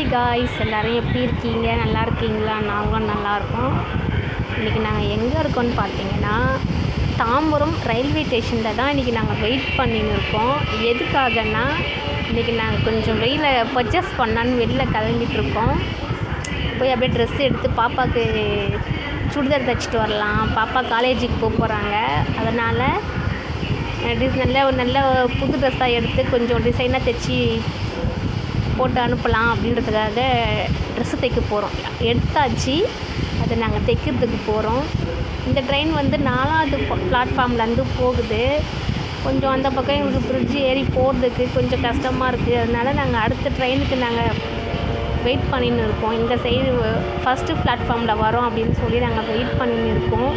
Hi guys எல்லோரும் எப்படி இருக்கீங்க? நல்லா இருக்கீங்களா? நாங்களும் நல்லாயிருக்கோம் இன்றைக்கி நாங்கள் எங்கே இருக்கோம்னு பார்த்தீங்கன்னா தாம்பரம் ரயில்வே ஸ்டேஷனில் தான் இன்றைக்கி நாங்கள் வெயிட் பண்ணின்னு இருக்கோம். எதுக்காகன்னா இன்றைக்கி நாங்கள் கொஞ்சம் வெளியில் பர்ச்சேஸ் பண்ணான்னு வெளில கிளம்பிட்டு இருக்கோம். போய் அப்படியே ட்ரெஸ் எடுத்து பாப்பாவுக்கு சுடிதார் தைச்சிட்டு வரலாம். பாப்பா காலேஜுக்கு போக போகிறாங்க அதனால் நல்ல ஒரு நல்ல புது ட்ரெஸ்ஸாக எடுத்து கொஞ்சம் டிசைனாக தைச்சி போட்டு அனுப்பலாம் அப்படின்றதுக்காக ட்ரெஸ்ஸு தைக்க போகிறோம் எடுத்தாச்சு. அதை நாங்கள் தைக்கிறதுக்கு போகிறோம் இந்த ட்ரெயின் வந்து நாலாவது பிளாட்ஃபார்ம்லேருந்து போகுது. கொஞ்சம் அந்த பக்கம் எங்களுக்கு பிரிட்ஜ் ஏறி போகிறதுக்கு கொஞ்சம் கஷ்டமாக இருக்குது அதனால நாங்கள் அடுத்த ட்ரெயினுக்கு நாங்கள் வெயிட் பண்ணின்னு இருக்கோம். இந்த சைடு ஃபஸ்ட்டு பிளாட்ஃபார்மில் வரோம் அப்படின்னு சொல்லி நாங்கள் வெயிட் பண்ணின்னு இருக்கோம்.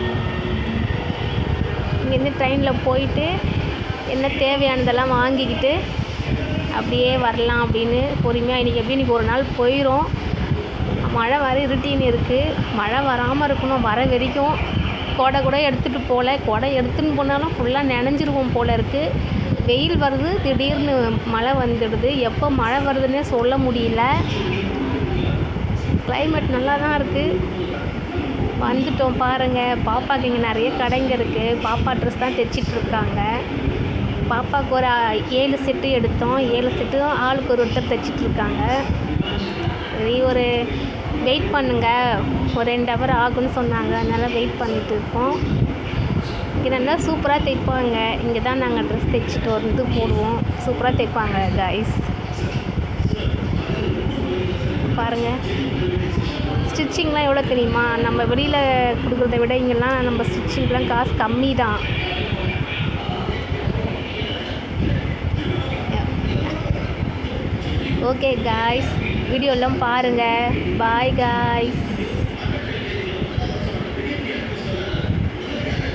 இங்கேருந்து ட்ரெயினில் போயிட்டு என்ன தேவையானதெல்லாம் வாங்கிக்கிட்டு அப்படியே வரலாம் அப்படின்னு பொறுமையாக இன்றைக்கி எப்படி இன்றைக்கி ஒரு நாள் போயிடும் மழை வர இருட்டின்னு இருக்குது மழை வராமல் இருக்கணும் வர வரைக்கும் கொடை கூட எடுத்துகிட்டு போகல கொடை எடுத்துன்னு போனாலும் ஃபுல்லாக நினைஞ்சிருவோம் போல் இருக்குது வெயில் வருது திடீர்னு மழை வந்துடுது. எப்போ மழை வருதுன்னே சொல்ல முடியல. கிளைமேட் நல்லா தான் இருக்குது வந்துட்டோம் பாருங்கள் பாப்பாக்கு இங்கே நிறைய கடைங்க இருக்குது பாப்பா ட்ரெஸ் தான் தைச்சிட்ருக்காங்க பாப்பாவுக்கு ஒரு ஏழு செட்டு எடுத்தோம். ஏழு செட்டும் ஆளுக்கு ஒரு ஒருத்தர் தைச்சிட்ருக்காங்க. சரி ஒரு வெயிட் பண்ணுங்க. ஒரு ரெண்டு ஹவர் ஆகும்னு சொன்னாங்க. அதனால் வெயிட் பண்ணிகிட்டு இருக்கோம் இங்கே நல்லா சூப்பராக தைப்பாங்க. இங்கே தான் நாங்கள் ட்ரெஸ் தைச்சிட்டு வந்து போடுவோம். சூப்பராக தைப்பாங்க கைஸ் பாருங்கள் ஸ்டிச்சிங்லாம் எவ்வளோ தெரியுமா? நம்ம வெளியில் கொடுக்குறத விட இங்கெல்லாம் நம்ம ஸ்டிச்சிங்லாம் காசு கம்மி தான் ஓகே காய்ஸ் வீடியோலாம் பாருங்கள் பாய் காய்ஸ்